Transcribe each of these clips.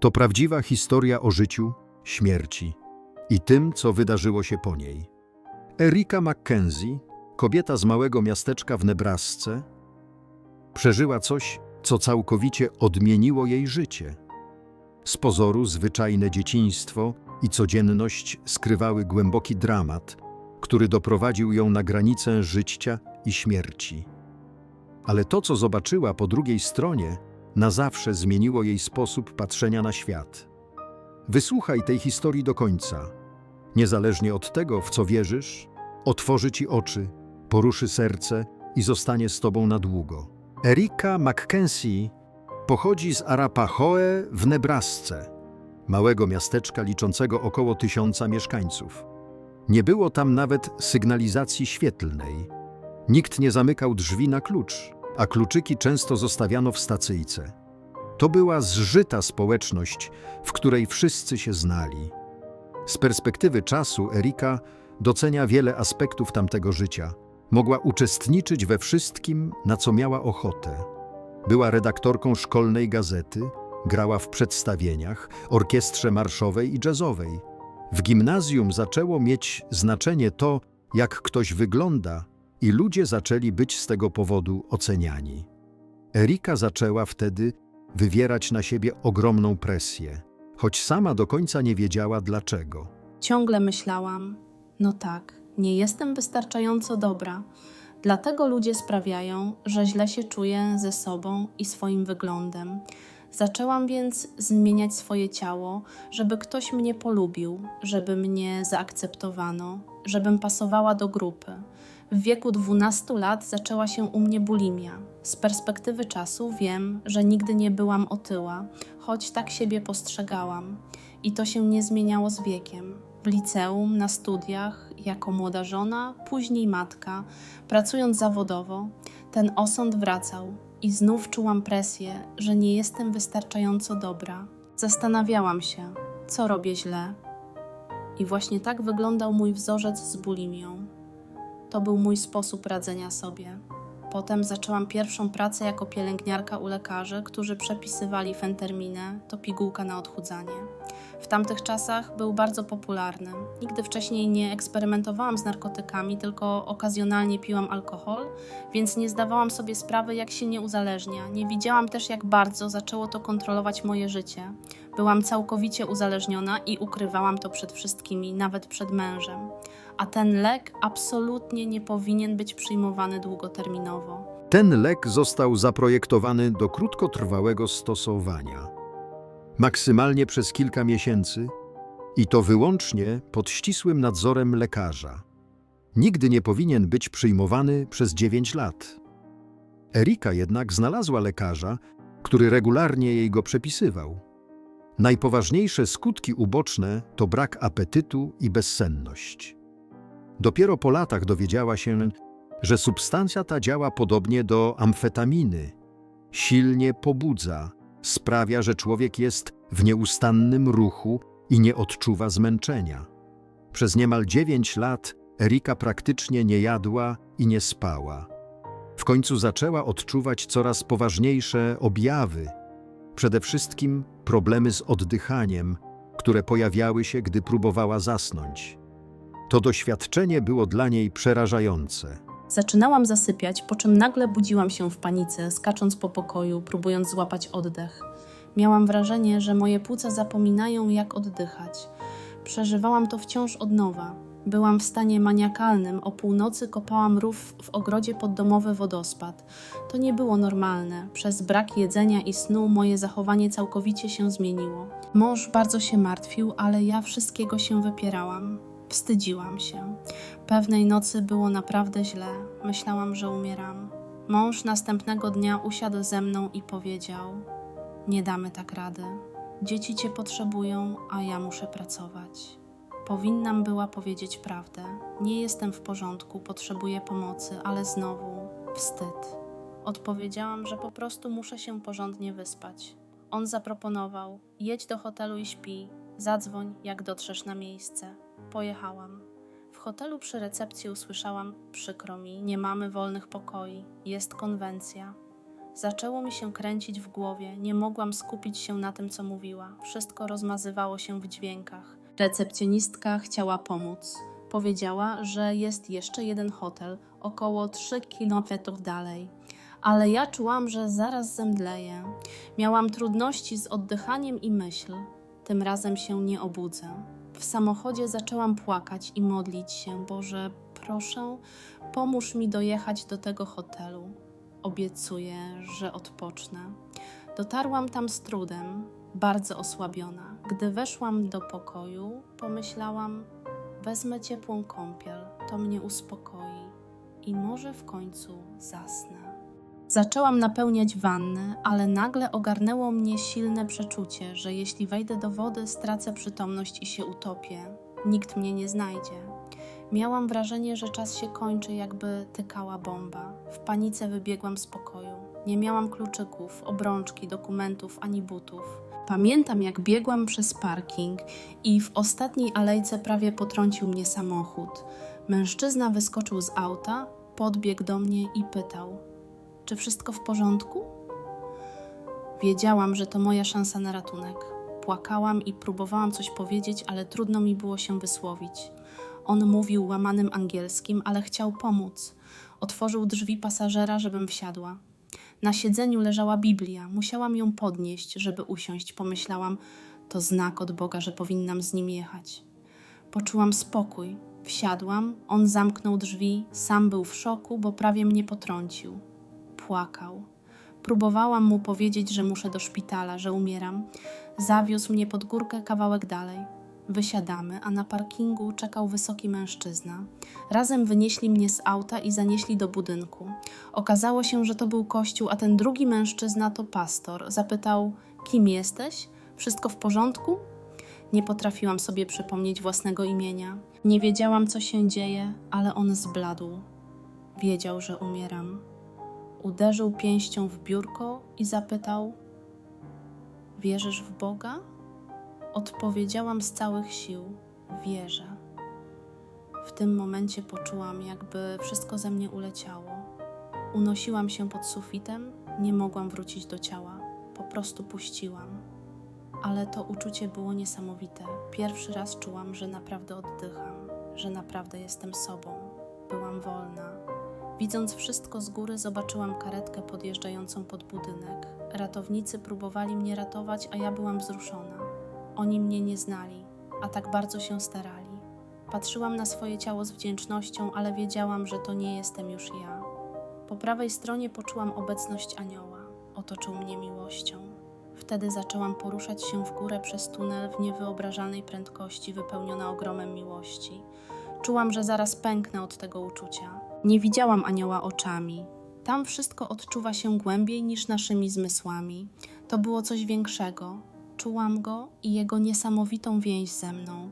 To prawdziwa historia o życiu, śmierci i tym, co wydarzyło się po niej. Erika Mackenzie, kobieta z małego miasteczka w Nebrasce, przeżyła coś, co całkowicie odmieniło jej życie. Z pozoru zwyczajne dzieciństwo i codzienność skrywały głęboki dramat, który doprowadził ją na granicę życia i śmierci. Ale to, co zobaczyła po drugiej stronie, na zawsze zmieniło jej sposób patrzenia na świat. Wysłuchaj tej historii do końca. Niezależnie od tego, w co wierzysz, otworzy ci oczy, poruszy serce i zostanie z tobą na długo. Erika Mackenzie pochodzi z Arapahoe w Nebrasce, małego miasteczka liczącego około tysiąca mieszkańców. Nie było tam nawet sygnalizacji świetlnej. Nikt nie zamykał drzwi na klucz, a kluczyki często zostawiano w stacyjce. To była zżyta społeczność, w której wszyscy się znali. Z perspektywy czasu Erika docenia wiele aspektów tamtego życia. Mogła uczestniczyć we wszystkim, na co miała ochotę. Była redaktorką szkolnej gazety, grała w przedstawieniach, orkiestrze marszowej i jazzowej. W gimnazjum zaczęło mieć znaczenie to, jak ktoś wygląda, i ludzie zaczęli być z tego powodu oceniani. Erika zaczęła wtedy wywierać na siebie ogromną presję, choć sama do końca nie wiedziała dlaczego. Ciągle myślałam, no tak, nie jestem wystarczająco dobra. Dlatego ludzie sprawiają, że źle się czuję ze sobą i swoim wyglądem. Zaczęłam więc zmieniać swoje ciało, żeby ktoś mnie polubił, żeby mnie zaakceptowano, żebym pasowała do grupy. W wieku 12 lat zaczęła się u mnie bulimia. Z perspektywy czasu wiem, że nigdy nie byłam otyła, choć tak siebie postrzegałam. I to się nie zmieniało z wiekiem. W liceum, na studiach, jako młoda żona, później matka, pracując zawodowo, ten osąd wracał i znów czułam presję, że nie jestem wystarczająco dobra. Zastanawiałam się, co robię źle. I właśnie tak wyglądał mój wzorzec z bulimią. To był mój sposób radzenia sobie. Potem zaczęłam pierwszą pracę jako pielęgniarka u lekarzy, którzy przepisywali fenterminę, to pigułka na odchudzanie. W tamtych czasach był bardzo popularny. Nigdy wcześniej nie eksperymentowałam z narkotykami, tylko okazjonalnie piłam alkohol, więc nie zdawałam sobie sprawy, jak się nie uzależnia. Nie widziałam też, jak bardzo zaczęło to kontrolować moje życie. Byłam całkowicie uzależniona i ukrywałam to przed wszystkimi, nawet przed mężem. A ten lek absolutnie nie powinien być przyjmowany długoterminowo. Ten lek został zaprojektowany do krótkotrwałego stosowania, maksymalnie przez kilka miesięcy i to wyłącznie pod ścisłym nadzorem lekarza. Nigdy nie powinien być przyjmowany przez 9 lat. Erika jednak znalazła lekarza, który regularnie jej go przepisywał. Najpoważniejsze skutki uboczne to brak apetytu i bezsenność. Dopiero po latach dowiedziała się, że substancja ta działa podobnie do amfetaminy. Silnie pobudza, sprawia, że człowiek jest w nieustannym ruchu i nie odczuwa zmęczenia. Przez niemal dziewięć lat Erika praktycznie nie jadła i nie spała. W końcu zaczęła odczuwać coraz poważniejsze objawy, przede wszystkim problemy z oddychaniem, które pojawiały się, gdy próbowała zasnąć. To doświadczenie było dla niej przerażające. Zaczynałam zasypiać, po czym nagle budziłam się w panice, skacząc po pokoju, próbując złapać oddech. Miałam wrażenie, że moje płuca zapominają, jak oddychać. Przeżywałam to wciąż od nowa. Byłam w stanie maniakalnym, o północy kopałam rów w ogrodzie pod domowy wodospad. To nie było normalne. Przez brak jedzenia i snu moje zachowanie całkowicie się zmieniło. Mąż bardzo się martwił, ale ja wszystkiego się wypierałam. Wstydziłam się. Pewnej nocy było naprawdę źle. Myślałam, że umieram. Mąż następnego dnia usiadł ze mną i powiedział: Nie damy tak rady. Dzieci cię potrzebują, a ja muszę pracować. Powinnam była powiedzieć prawdę. Nie jestem w porządku, potrzebuję pomocy, ale znowu wstyd. Odpowiedziałam, że po prostu muszę się porządnie wyspać. On zaproponował: jedź do hotelu i śpi, zadzwoń, jak dotrzesz na miejsce. Pojechałam. W hotelu przy recepcji usłyszałam: Przykro mi, nie mamy wolnych pokoi, jest konwencja. Zaczęło mi się kręcić w głowie, nie mogłam skupić się na tym, co mówiła. Wszystko rozmazywało się w dźwiękach. Recepcjonistka chciała pomóc. Powiedziała, że jest jeszcze jeden hotel, około 3 kilometrów dalej. Ale ja czułam, że zaraz zemdleję. Miałam trudności z oddychaniem i myśl. Tym razem się nie obudzę. W samochodzie zaczęłam płakać i modlić się: Boże, proszę, pomóż mi dojechać do tego hotelu. Obiecuję, że odpocznę. Dotarłam tam z trudem, bardzo osłabiona. Gdy weszłam do pokoju, pomyślałam: wezmę ciepłą kąpiel, to mnie uspokoi i może w końcu zasnę. Zaczęłam napełniać wannę, ale nagle ogarnęło mnie silne przeczucie, że jeśli wejdę do wody, stracę przytomność i się utopię. Nikt mnie nie znajdzie. Miałam wrażenie, że czas się kończy, jakby tykała bomba. W panice wybiegłam z pokoju. Nie miałam kluczyków, obrączki, dokumentów ani butów. Pamiętam, jak biegłam przez parking i w ostatniej alejce prawie potrącił mnie samochód. Mężczyzna wyskoczył z auta, podbiegł do mnie i pytał: Czy wszystko w porządku? Wiedziałam, że to moja szansa na ratunek. Płakałam i próbowałam coś powiedzieć, ale trudno mi było się wysłowić. On mówił łamanym angielskim, ale chciał pomóc. Otworzył drzwi pasażera, żebym wsiadła. Na siedzeniu leżała Biblia. Musiałam ją podnieść, żeby usiąść. Pomyślałam, to znak od Boga, że powinnam z nim jechać. Poczułam spokój. Wsiadłam, on zamknął drzwi, sam był w szoku, bo prawie mnie potrącił. Płakał. Próbowałam mu powiedzieć, że muszę do szpitala, że umieram. Zawiózł mnie pod górkę kawałek dalej. Wysiadamy, a na parkingu czekał wysoki mężczyzna. Razem wynieśli mnie z auta i zanieśli do budynku. Okazało się, że to był kościół, a ten drugi mężczyzna to pastor. Zapytał: Kim jesteś? Wszystko w porządku? Nie potrafiłam sobie przypomnieć własnego imienia. Nie wiedziałam, co się dzieje, ale on zbladł. Wiedział, że umieram. Uderzył pięścią w biurko i zapytał: Wierzysz w Boga? Odpowiedziałam z całych sił: Wierzę. W tym momencie poczułam, jakby wszystko ze mnie uleciało. Unosiłam się pod sufitem, nie mogłam wrócić do ciała, po prostu puściłam. Ale to uczucie było niesamowite. Pierwszy raz czułam, że naprawdę oddycham, że naprawdę jestem sobą. Byłam wolna. Widząc wszystko z góry, zobaczyłam karetkę podjeżdżającą pod budynek. Ratownicy próbowali mnie ratować, a ja byłam wzruszona. Oni mnie nie znali, a tak bardzo się starali. Patrzyłam na swoje ciało z wdzięcznością, ale wiedziałam, że to nie jestem już ja. Po prawej stronie poczułam obecność anioła. Otoczył mnie miłością. Wtedy zaczęłam poruszać się w górę przez tunel w niewyobrażalnej prędkości, wypełniona ogromem miłości. Czułam, że zaraz pęknę od tego uczucia. Nie widziałam anioła oczami. Tam wszystko odczuwa się głębiej niż naszymi zmysłami. To było coś większego. Czułam go i jego niesamowitą więź ze mną.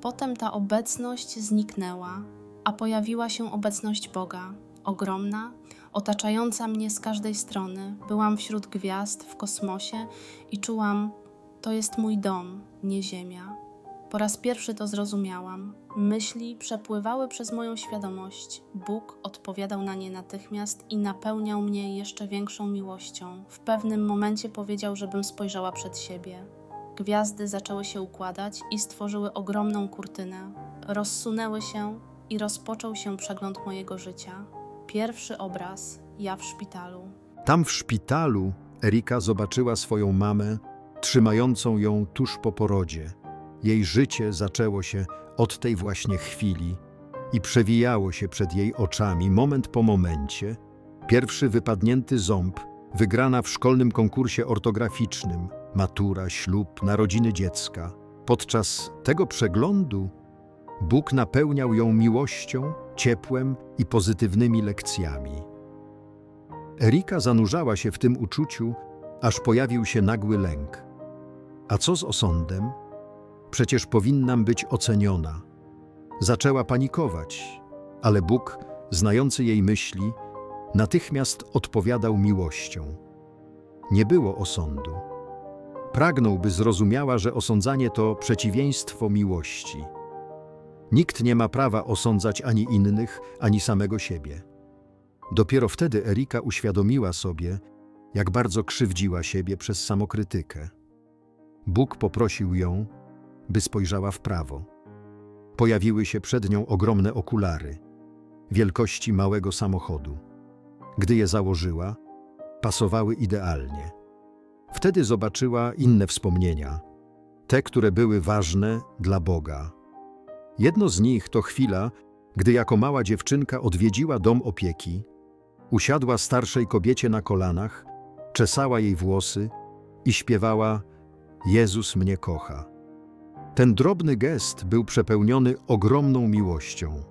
Potem ta obecność zniknęła, a pojawiła się obecność Boga, ogromna, otaczająca mnie z każdej strony. Byłam wśród gwiazd w kosmosie i czułam, to jest mój dom, nie ziemia. Po raz pierwszy to zrozumiałam. Myśli przepływały przez moją świadomość. Bóg odpowiadał na nie natychmiast i napełniał mnie jeszcze większą miłością. W pewnym momencie powiedział, żebym spojrzała przed siebie. Gwiazdy zaczęły się układać i stworzyły ogromną kurtynę. Rozsunęły się i rozpoczął się przegląd mojego życia. Pierwszy obraz ja w szpitalu. Tam w szpitalu Erika zobaczyła swoją mamę, trzymającą ją tuż po porodzie. Jej życie zaczęło się od tej właśnie chwili i przewijało się przed jej oczami moment po momencie. Pierwszy wypadnięty ząb, wygrana w szkolnym konkursie ortograficznym, matura, ślub, narodziny dziecka. Podczas tego przeglądu Bóg napełniał ją miłością, ciepłem i pozytywnymi lekcjami. Erika zanurzała się w tym uczuciu, aż pojawił się nagły lęk. A co z osądem? Przecież powinnam być oceniona. Zaczęła panikować, ale Bóg, znający jej myśli, natychmiast odpowiadał miłością. Nie było osądu. Pragnął, by zrozumiała, że osądzanie to przeciwieństwo miłości. Nikt nie ma prawa osądzać ani innych, ani samego siebie. Dopiero wtedy Erika uświadomiła sobie, jak bardzo krzywdziła siebie przez samokrytykę. Bóg poprosił ją, by spojrzała w prawo. Pojawiły się przed nią ogromne okulary, wielkości małego samochodu. Gdy je założyła, pasowały idealnie. Wtedy zobaczyła inne wspomnienia, te, które były ważne dla Boga. Jedno z nich to chwila, gdy jako mała dziewczynka odwiedziła dom opieki, usiadła starszej kobiecie na kolanach, czesała jej włosy i śpiewała Jezus mnie kocha. Ten drobny gest był przepełniony ogromną miłością.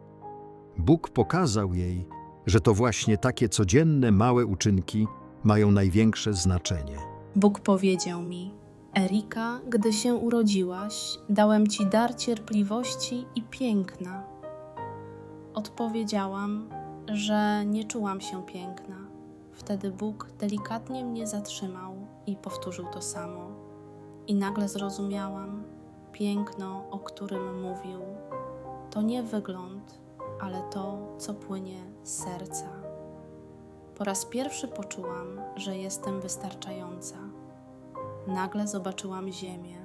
Bóg pokazał jej, że to właśnie takie codzienne małe uczynki mają największe znaczenie. Bóg powiedział mi: Erika, gdy się urodziłaś, dałem ci dar cierpliwości i piękna. Odpowiedziałam, że nie czułam się piękna. Wtedy Bóg delikatnie mnie zatrzymał i powtórzył to samo. I nagle zrozumiałam piękno, o którym mówił. To nie wygląd, ale to, co płynie z serca. Po raz pierwszy poczułam, że jestem wystarczająca. Nagle zobaczyłam Ziemię,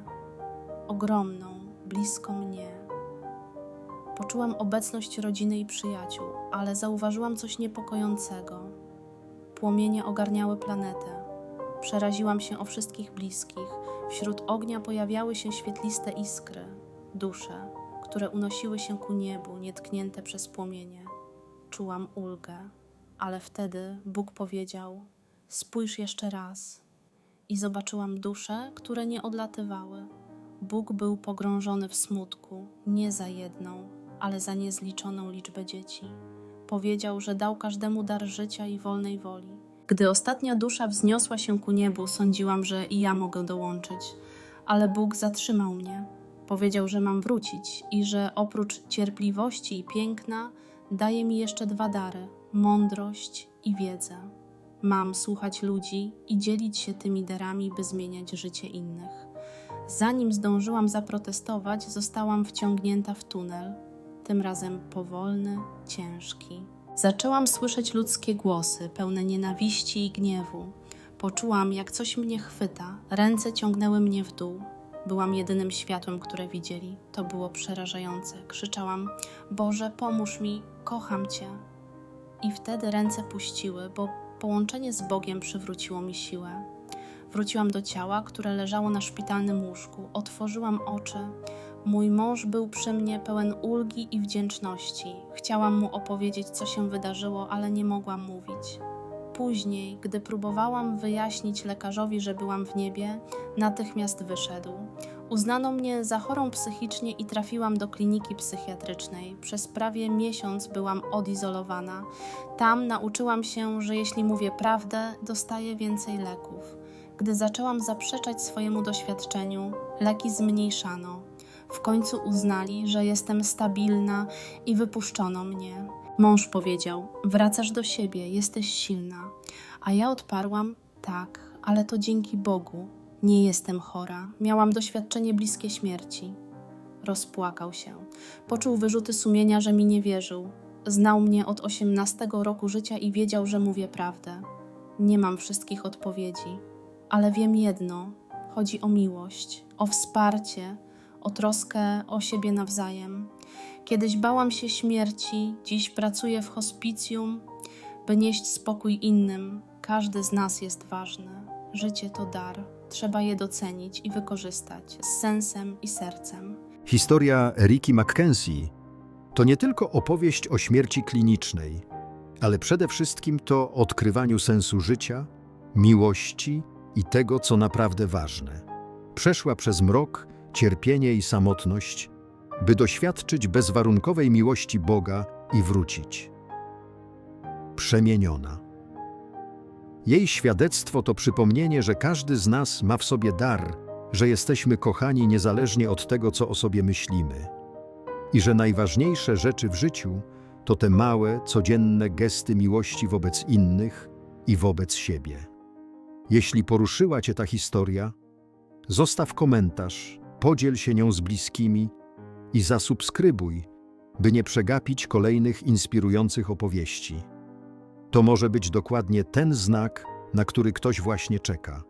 ogromną, blisko mnie. Poczułam obecność rodziny i przyjaciół, ale zauważyłam coś niepokojącego. Płomienie ogarniały planetę. Przeraziłam się o wszystkich bliskich. Wśród ognia pojawiały się świetliste iskry, dusze, które unosiły się ku niebu, nietknięte przez płomienie. Czułam ulgę, ale wtedy Bóg powiedział: Spójrz jeszcze raz. I zobaczyłam dusze, które nie odlatywały. Bóg był pogrążony w smutku, nie za jedną, ale za niezliczoną liczbę dzieci. Powiedział, że dał każdemu dar życia i wolnej woli. Gdy ostatnia dusza wzniosła się ku niebu, sądziłam, że i ja mogę dołączyć, ale Bóg zatrzymał mnie. Powiedział, że mam wrócić i że oprócz cierpliwości i piękna daje mi jeszcze dwa dary mądrość i wiedzę. Mam słuchać ludzi i dzielić się tymi darami, by zmieniać życie innych. Zanim zdążyłam zaprotestować, zostałam wciągnięta w tunel, tym razem powolny, ciężki. Zaczęłam słyszeć ludzkie głosy, pełne nienawiści i gniewu. Poczułam, jak coś mnie chwyta, ręce ciągnęły mnie w dół. Byłam jedynym światłem, które widzieli. To było przerażające. Krzyczałam: Boże, pomóż mi, kocham Cię. I wtedy ręce puściły, bo połączenie z Bogiem przywróciło mi siłę. Wróciłam do ciała, które leżało na szpitalnym łóżku. Otworzyłam oczy. Mój mąż był przy mnie pełen ulgi i wdzięczności. Chciałam mu opowiedzieć, co się wydarzyło, ale nie mogłam mówić. Później, gdy próbowałam wyjaśnić lekarzowi, że byłam w niebie, natychmiast wyszedł. Uznano mnie za chorą psychicznie i trafiłam do kliniki psychiatrycznej. Przez prawie miesiąc byłam odizolowana. Tam nauczyłam się, że jeśli mówię prawdę, dostaję więcej leków. Gdy zaczęłam zaprzeczać swojemu doświadczeniu, leki zmniejszano. W końcu uznali, że jestem stabilna i wypuszczono mnie. Mąż powiedział: Wracasz do siebie, jesteś silna. A ja odparłam: Tak, ale to dzięki Bogu. Nie jestem chora. Miałam doświadczenie bliskie śmierci. Rozpłakał się. Poczuł wyrzuty sumienia, że mi nie wierzył. Znał mnie od 18 roku życia i wiedział, że mówię prawdę. Nie mam wszystkich odpowiedzi, ale wiem jedno: chodzi o miłość, o wsparcie, o troskę o siebie nawzajem. Kiedyś bałam się śmierci, dziś pracuję w hospicjum, by nieść spokój innym. Każdy z nas jest ważny. Życie to dar. Trzeba je docenić i wykorzystać z sensem i sercem. Historia Eriki Mackenzie to nie tylko opowieść o śmierci klinicznej, ale przede wszystkim to odkrywaniu sensu życia, miłości i tego, co naprawdę ważne. Przeszła przez mrok, cierpienie i samotność, by doświadczyć bezwarunkowej miłości Boga i wrócić. Przemieniona. Jej świadectwo to przypomnienie, że każdy z nas ma w sobie dar, że jesteśmy kochani niezależnie od tego, co o sobie myślimy. I że najważniejsze rzeczy w życiu to te małe, codzienne gesty miłości wobec innych i wobec siebie. Jeśli poruszyła Cię ta historia, zostaw komentarz, podziel się nią z bliskimi i zasubskrybuj, by nie przegapić kolejnych inspirujących opowieści. To może być dokładnie ten znak, na który ktoś właśnie czeka.